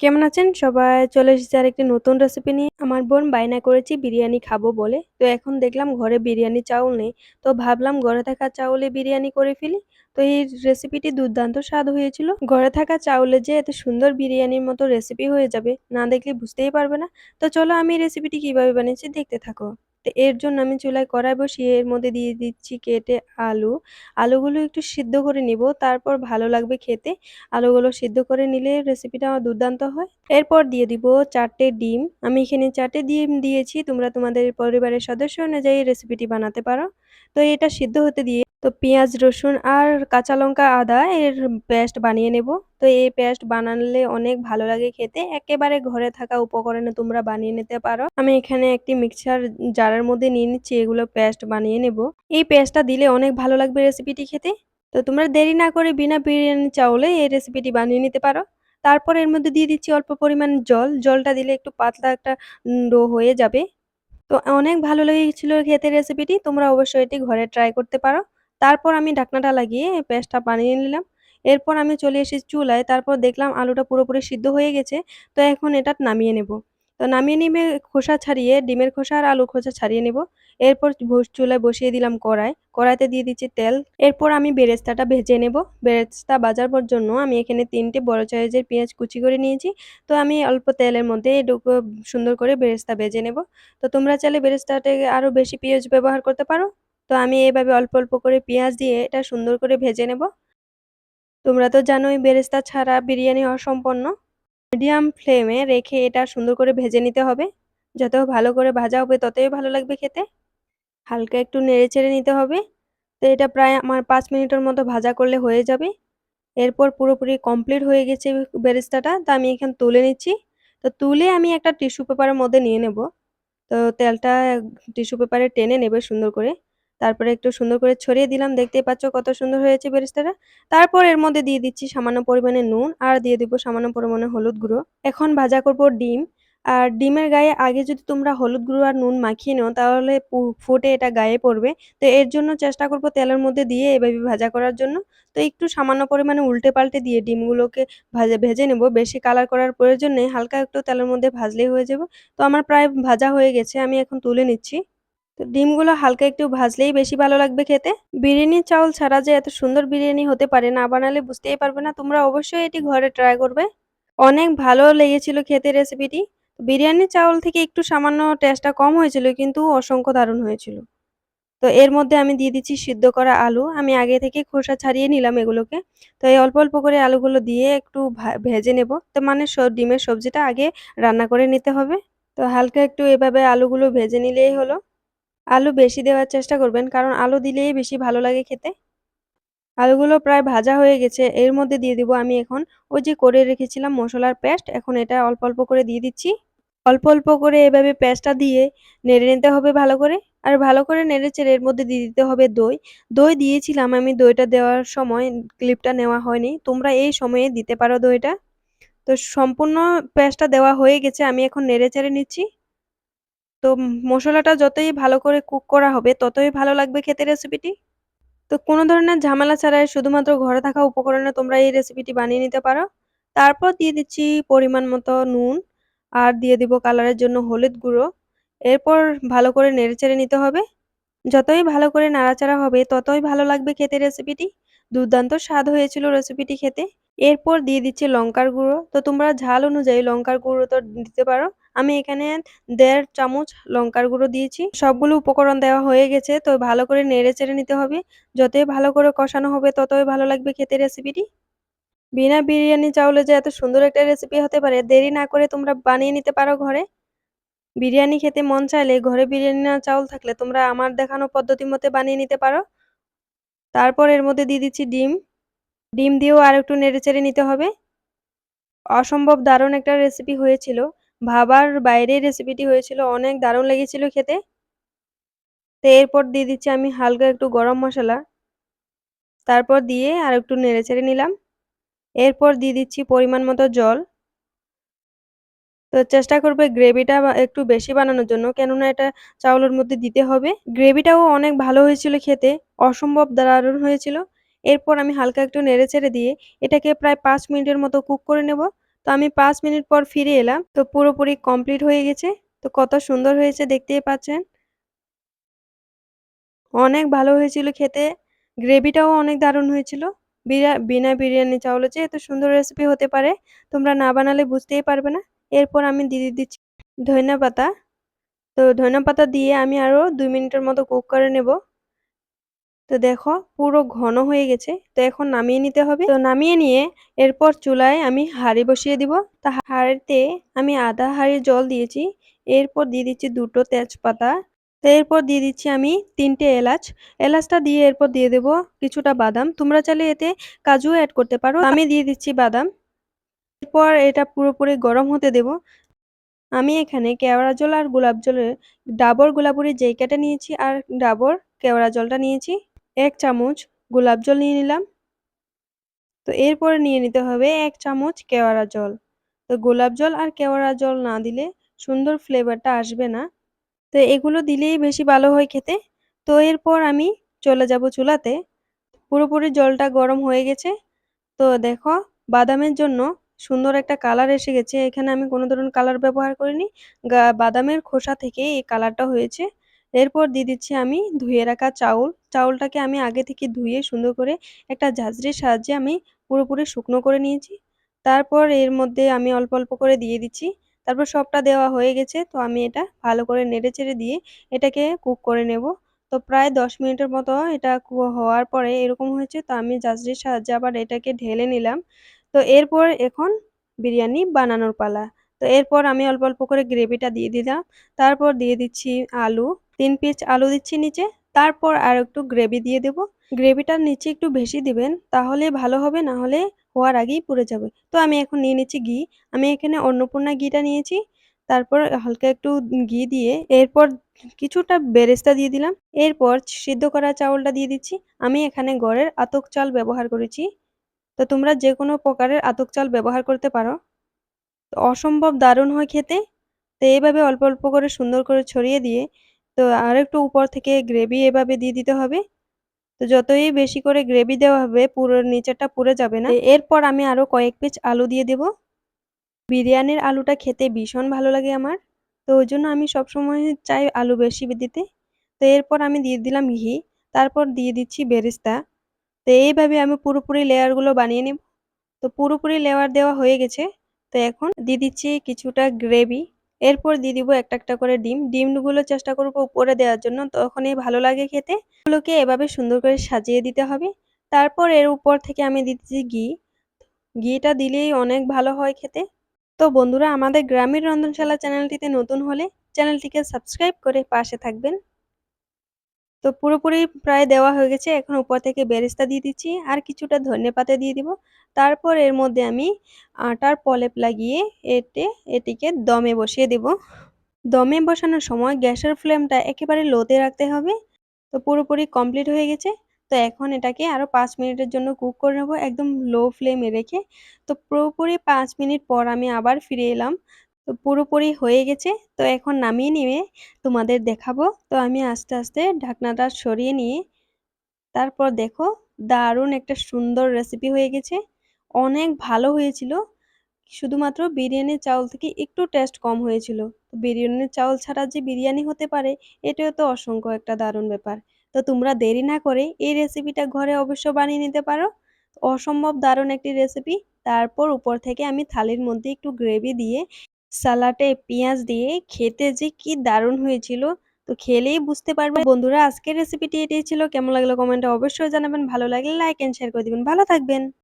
কেমন আছেন সবাই? চলে এসেছি আরেকটি নতুন রেসিপি নিয়ে। আমার বোন বায়না করেছি বিরিয়ানি খাব বলে। তো এখন দেখলাম ঘরে বিরিয়ানি চাউল নেই। তো ভাবলাম ঘরে থাকা চাউলে বিরিয়ানি করে ফেলি। তো এই রেসিপিটি দুর্দান্ত স্বাদ হয়েছিল। ঘরে থাকা চাউলে যে এত সুন্দর বিরিয়ানির মতো রেসিপি হয়ে যাবে, না দেখলে বুঝতেই পারবে না। তো চলো আমি রেসিপিটি কীভাবে বানিয়েছি দেখতে থাকো। তো এর জন্য আমি চুলায় কড়াই বসিয়ে এর মধ্যে দিয়ে দিচ্ছি কেটে আলু। আলুগুলো একটু সিদ্ধ করে নিব, তারপর ভালো লাগবে খেতে। আলুগুলো সিদ্ধ করে নিলে রেসিপিটা আমার দুর্দান্ত হয়। এরপর দিয়ে দিব চারটে ডিম। আমি এখানে চারটে ডিম দিয়েছি। তোমরা তোমাদের পরিবারের সদস্য অনুযায়ী রেসিপিটি বানাতে পারো। তো এটা সিদ্ধ হতে দিয়ে তো পেঁয়াজ, রসুন আর কাঁচা লঙ্কা, আদা এর পেস্ট বানিয়ে নেব। তো এই পেস্ট বানালে অনেক ভালো লাগে খেতে। একেবারে ঘরে থাকা উপকরণে তোমরা বানিয়ে নিতে পারো। আমি এখানে একটি মিক্সার জারের মধ্যে নিয়ে নিচ্ছি এগুলো পেস্ট বানিয়ে নেব। এই পেস্টটা দিলে অনেক ভালো লাগবে রেসিপিটি খেতে। তো তোমরা দেরি না করে বিনা বিরিয়ানি চাউলে এই রেসিপিটি বানিয়ে নিতে পারো। তারপর এর মধ্যে দিয়ে দিচ্ছি অল্প পরিমাণ জল। জলটা দিলে একটু পাতলা একটা ডো হয়ে যাবে। তো অনেক ভালো লেগেছিল খেতে রেসিপিটি। তোমরা অবশ্যই এটি ঘরে ট্রাই করতে পারো। তারপর আমি ঢাকনাটা লাগিয়ে পেস্টটা বানিয়ে নিলাম। এরপর আমি চলে এসেছি চুলায়। তারপর দেখলাম আলুটা পুরোপুরি সিদ্ধ হয়ে গেছে। তো এখন এটা নামিয়ে নেব। তো নামিয়ে নিবে খোসা ছাড়িয়ে, ডিমের খোসা আর আলুর খোসা ছাড়িয়ে নেব। এরপর চুলায় বসিয়ে দিলাম কড়াই। কড়াইতে দিয়ে দিচ্ছি তেল। এরপর আমি বেরেস্তাটা ভেজে নেব। বেরেস্তা ভাজার জন্য আমি এখানে তিনটে বড় সাইজের পেঁয়াজ কুচি করে নিয়েছি। তো আমি অল্প তেলের মধ্যে এটুকু সুন্দর করে বেরেস্তা ভেজে নেব। তো তোমরা চাইলে বেরেস্তাটাকে আরও বেশি পেঁয়াজ ব্যবহার করতে পারো। তো আমি এভাবে অল্প, অল্প করে পেঁয়াজ দিয়ে এটা সুন্দর করে ভেজে নেব। তোমরা তো জানোই বেরেস্তা ছাড়া বিরিয়ানি অসম্পন্ন। মিডিয়াম ফ্লেমে রেখে এটা সুন্দর করে ভেজে নিতে হবে। যত ভালো করে ভাজা হবে ততই ভালো লাগবে খেতে। হালকা একটু নেড়ে চেড়ে নিতে হবে। তো এটা প্রায় আমার পাঁচ মিনিটের মতো ভাজা করলে হয়ে যাবে। এরপর পুরোপুরি কমপ্লিট হয়ে গেছে বেরেস্তাটা। তো আমি এখানে তুলে নিচ্ছি। তো তুলে আমি একটা টিস্যু পেপারের মধ্যে নিয়ে নেব। তো তেলটা টিস্যু পেপারে টেনে নেবে সুন্দর করে। তারপরে একটু সুন্দর করে ছড়িয়ে দিলাম। দেখতেই পাচ্ছ কত সুন্দর হয়েছে বেরেস্তাটা। তারপর এর মধ্যে দিয়ে দিচ্ছি সামান্য পরিমাণে নুন আর দিয়ে দিব সামান্য পরিমাণে হলুদ গুঁড়ো। এখন ভাজা করব ডিম। আর ডিমের গায়ে আগে যদি তোমরা হলুদ গুঁড়ো আর নুন মাখিয়ে নাও, তাহলে ফুটে এটা গায়ে পড়বে। তো এর জন্য চেষ্টা করব তেলের মধ্যে দিয়ে এভাবে ভাজা করার জন্য। তো একটু সামান্য পরিমাণে উল্টে পাল্টে দিয়ে ডিমগুলোকে ভাজে, ভেজে নেব। বেশি কালার করার প্রয়োজন নেই। হালকা একটু তেলের মধ্যে ভাজলেই হয়ে যাবে। তো আমার প্রায় ভাজা হয়ে গেছে। আমি এখন তুলে নিচ্ছি। তো ডিমগুলো হালকা একটু ভাজলেই বেশি ভালো লাগবে খেতে। বিরিয়ানির চাউল ছাড়া যে এত সুন্দর বিরিয়ানি হতে পারে না বানালে বুঝতেই পারবে না। তোমরা অবশ্যই এটি ঘরে ট্রাই করবে। অনেক ভালো লেগেছিল খেতে রেসিপিটি। বিরিয়ানির চাউল থেকে একটু সামান্য টেস্টটা কম হয়েছিল কিন্তু অসংখ্য দারুণ হয়েছিল। তো এর মধ্যে আমি দিয়ে দিচ্ছি সিদ্ধ করা আলু। আমি আগে থেকে খোসা ছাড়িয়ে নিলাম এগুলোকে। তো এই অল্প, অল্প করে আলুগুলো দিয়ে একটু ভেজে নেব। তো মানে ডিমের সবজিটা আগে রান্না করে নিতে হবে। তো হালকা একটু এভাবে আলুগুলো ভেজে নিলেই হলো। আলু বেশি দেওয়ার চেষ্টা করবেন কারণ আলু দিলেই বেশি ভালো লাগে খেতে। আলুগুলো প্রায় ভাজা হয়ে গেছে। এর মধ্যে দিয়ে দিব আমি এখন ওই যে করে রেখেছিলাম মশলার পেস্ট। এখন এটা অল্প, অল্প করে দিয়ে দিচ্ছি। অল্প, অল্প করে এভাবে পেস্টটা দিয়ে নেড়ে নিতে হবে ভালো করে। আর ভালো করে নেড়ে-চেড়ে এর মধ্যে দিয়ে দিতে হবে দই। দই দিয়েছিলাম আমি দইটা দেওয়ার সময় ক্লিপটা নেওয়া হয়নি। তোমরা এই সময়ে দিতে পারো দইটা। তো সম্পূর্ণ পেস্টটা দেওয়া হয়ে গেছে। আমি এখন নেড়ে-চেড়ে নিচ্ছি। তো মশলাটা যতই ভালো করে কুক করা হবে, ততই ভালো লাগবে খেতে রেসিপিটি। তো কোনো ধরনের ঝামেলা ছাড়াই শুধুমাত্র ঘরে থাকা উপকরণে তোমরা এই রেসিপিটি বানিয়ে নিতে পারো। তারপর দিয়ে দিচ্ছি পরিমাণ মতো নুন আর দিয়ে দিব কালারের জন্য হলুদ গুঁড়ো। এরপর ভালো করে নেড়েচেড়ে নিতে হবে। যতই ভালো করে নাড়াচাড়া হবে, ততই ভালো লাগবে খেতে রেসিপিটি। দুর্দান্ত স্বাদ হয়েছিল রেসিপিটি খেতে। এরপর দিয়ে দিচ্ছি লঙ্কার গুঁড়ো। তো তোমরা ঝাল অনুযায়ী লঙ্কার গুঁড়ো তো দিতে পারো। আমি এখানে দেড় চামচ লঙ্কার গুঁড়ো দিয়েছি। সবগুলো উপকরণ দেওয়া হয়ে গেছে। তো ভালো করে নেড়ে-চেড়ে নিতে হবে। যতই ভালো করে কষানো হবে, ততই ভালো লাগবে খেতে রেসিপিটি। বিনা বিরিয়ানি চাউলে যে এত সুন্দর একটা রেসিপি হতে পারে, দেরি না করে তোমরা বানিয়ে নিতে পারো ঘরে। বিরিয়ানি খেতে মন চাইলে ঘরে বিরিয়ানি না চাউল থাকলে তোমরা আমার দেখানো পদ্ধতি মতে বানিয়ে নিতে পারো। তারপর এর মধ্যে দিয়ে দিচ্ছি ডিম। ডিম দিয়েও আরেকটু নেড়েচেড়ে নিতে হবে। অসম্ভব দারুণ একটা রেসিপি হয়েছিল। ভাবার বাইরে রেসিপিটি হয়েছিল। অনেক দারুণ লেগেছিল খেতে। তো এরপর দিয়ে দিচ্ছি আমি হালকা একটু গরম মশলা তারপর দিয়ে আরেকটু নেড়েচেড়ে নিলাম। এরপর দিয়ে দিচ্ছি পরিমাণ মতো জল। তো চেষ্টা করবে গ্রেভিটা একটু বেশি বানানোর জন্য কেননা এটা চাউলের মধ্যে দিতে হবে। গ্রেভিটাও অনেক ভালো হয়েছিল খেতে। অসম্ভব দারুণ হয়েছিল। এরপর আমি হালকা একটু নেড়েচেড়ে দিয়ে এটাকে প্রায় ৫ মিনিটের মতো কুক করে নেব। তো আমি পাঁচ মিনিট পর ফিরে এলাম। তো পুরোপুরি কমপ্লিট হয়ে গেছে। তো কত সুন্দর হয়েছে, দেখতেই পাচ্ছেন। অনেক ভালো হয়েছিল খেতে। গ্রেভিটাও অনেক দারুণ হয়েছিল। বিরা, বিনা বিরিয়ানি চাউল যে এত সুন্দর রেসিপি হতে পারে, তোমরা না বানালে বুঝতেই পারবে না। এরপর আমি দিয়ে দিচ্ছি ধইনা পাতা। তো ধইনা পাতা দিয়ে আমি আরও ২ মিনিটের মতো কুক করে নেব। তো দেখো পুরো ঘন হয়ে গেছে। তো এখন নামিয়ে নিতে হবে। তো নামিয়ে নিয়ে এরপর চুলায় আমি হাঁড়ি বসিয়ে দিব। তা হাঁড়িতে আমি আধা হাঁড়ি জল দিয়েছি। এরপর দিয়ে দিচ্ছি দুটো তেজপাতা। তো এরপর দিয়ে দিচ্ছি আমি তিনটে এলাচ। এলাচটা দিয়ে এরপর দিয়ে দেব কিছুটা বাদাম। তোমরা চাইলে এতে কাজুও অ্যাড করতে পারো। আমি দিয়ে দিচ্ছি বাদাম। এরপর এটা পুরোপুরি গরম হতে দেব। আমি এখানে কেওড়া জল আর গোলাপ জলের ডাবর গোলাপুরি যেই নিয়েছি, আর ডাবর কেওড়া জলটা নিয়েছি। ১ চামচ গোলাপ জল নিয়ে নিলাম। তো এরপরে নিয়ে নিতে হবে এক চামচ কেওড়া জল। তো গোলাপ জল আর কেওড়া জল না দিলে সুন্দর ফ্লেভারটা আসবে না। তো এগুলো দিলেই বেশি ভালো হয় খেতে। তো এরপর আমি চলে যাব চুলাতে। পুরোপুরি জলটা গরম হয়ে গেছে। তো দেখো বাদামের জন্য সুন্দর একটা কালার এসে গেছে। এখানে আমি কোনো ধরনের কালার ব্যবহার করিনি। বাদামের খোসা থেকে এই কালারটা হয়েছে। এরপর দিয়ে দিচ্ছি আমি ধুয়ে রাখা চাউল। চাউলটাকে আমি আগে থেকে ধুয়ে সুন্দর করে একটা ঝাঁঝরির সাহায্যে আমি পুরোপুরি শুকনো করে নিয়েছি। তারপর এর মধ্যে আমি অল্প, অল্প করে দিয়ে দিচ্ছি। তারপর সবটা দেওয়া হয়ে গেছে। তো আমি এটা ভালো করে নেড়ে চেড়ে দিয়ে এটাকে কুক করে নেব। তো প্রায় ১০ মিনিটের মতো এটা হওয়ার পরে এরকম হয়েছে। তো আমি ঝাঁঝরির সাহায্যে আবার এটাকে ঢেলে নিলাম। তো এরপর এখন বিরিয়ানি বানানোর পালা। তো এরপর আমি অল্প, অল্প করে গ্রেভিটা দিয়ে দিলাম। তারপর দিয়ে দিচ্ছি আলু। ৩ পিস আলু দিচ্ছি নিচে। তারপর আরেকটু গ্রেভি দিয়ে দেব। গ্রেভিটা নিচে একটু বেশি দিবেন তাহলে ভালো হবে না হলে হওয়ার আগেই পুড়ে যাবে। তো আমি এখন নিয়ে নিচ্ছি ঘি। আমি এখানে অন্নপূর্ণা ঘিটা নিয়েছি। তারপর হালকা একটু ঘি দিয়ে এরপর কিছুটা বেরেস্তা দিয়ে দিলাম। এরপর সিদ্ধ করা চাউলটা দিয়ে দিচ্ছি। আমি এখানে ঘরের আতক চাল ব্যবহার করেছি। তো তোমরা যেকোনো প্রকারের আতক চাল ব্যবহার করতে পারো। অসম্ভব দারুণ হয় খেতে। তো এইভাবে অল্প, অল্প করে সুন্দর করে ছড়িয়ে দিয়ে তো আরেকটু উপর থেকে গ্রেভি এভাবে দিয়ে দিতে হবে। তো যতই বেশি করে গ্রেভি দেওয়া হবে, পুরো নিচেরটা পুড়ে যাবে না। এরপর আমি আরও কয়েক পিস আলু দিয়ে দেব। বিরিয়ানির আলুটা খেতে ভীষণ ভালো লাগে আমার। তো ওই জন্য আমি সবসময় চাই আলু বেশি দিতে। তো এরপর আমি দিয়ে দিলাম ঘি। তারপর দিয়ে দিচ্ছি বেরেস্তা। তো এইভাবে আমি পুরোপুরি লেয়ারগুলো বানিয়ে নেব। তো পুরোপুরি লেয়ার দেওয়া হয়ে গেছে। তো এখন দিয়ে দিচ্ছি কিছুটা গ্রেভি। এরপর দিয়ে দিব একটা, একটা করে ডিম। ডিমগুলো চেষ্টা করব উপরে দেওয়ার জন্য তখনই ভালো লাগে খেতে। এগুলোকে এভাবে সুন্দর করে সাজিয়ে দিতে হবে। তারপর এর উপর থেকে আমি দিচ্ছি ঘি। ঘিটা দিলেই অনেক ভালো হয় খেতে। তো বন্ধুরা আমাদের গ্রামীণ রন্ধনশালা চ্যানেলটিতে নতুন হলে চ্যানেলটিকে সাবস্ক্রাইব করে পাশে থাকবেন। তো পুরোপুরি প্রায় দেওয়া হয়ে গেছে। এখন উপর থেকে বেরেস্তা দিয়ে দিচ্ছি আর কিছুটা ধনেপাতা দিয়ে দিব। তারপর এর মধ্যে আমি আটার প্রলেপ লাগিয়ে এতে, এটিকে দমে বসিয়ে দেব। দমে বসানোর সময় গ্যাসের ফ্লেমটা একেবারে লোতে রাখতে হবে। তো পুরোপুরি কমপ্লিট হয়ে গেছে। তো এখন এটাকে আরও পাঁচ মিনিটের জন্য কুক করে নেব একদম লো ফ্লেমে রেখে। তো পুরোপুরি পাঁচ মিনিট পর আমি আবার ফিরে এলাম। তো পুরোপুরি হয়ে গেছে। তো এখন নামিয়ে নিয়ে তোমাদের দেখাবো। তো আমি আস্তে, আস্তে ঢাকনাটা সরিয়ে নিয়ে তারপর দেখো দারুণ একটা সুন্দর রেসিপি হয়ে গেছে। অনেক ভালো হয়েছিল। শুধুমাত্র বিরিয়ানির চাউল থেকে একটু টেস্ট কম হয়েছিল। বিরিয়ানির চাউল ছাড়া যে বিরিয়ানি হতে পারে এটাও তো অসংখ্য একটা দারুণ ব্যাপার। তো তোমরা দেরি না করে এই রেসিপিটা ঘরে অবশ্য বানিয়ে নিতে পারো। অসম্ভব দারুণ একটি রেসিপি। তারপর উপর থেকে আমি থালির মধ্যে একটু গ্রেভি দিয়ে সালাডে পেঁয়াজ দিয়ে খেতে যে কি দারুণ হয়েছিল। তো খেলেই বুঝতে পারবে বন্ধুরা, আজকের রেসিপিটি এটাই ছিল। কেমন লাগল কমেন্টে অবশ্যই জানাবেন। ভালো লাগলে লাইক অ্যান্ড শেয়ার করে দিবেন। ভালো থাকবেন।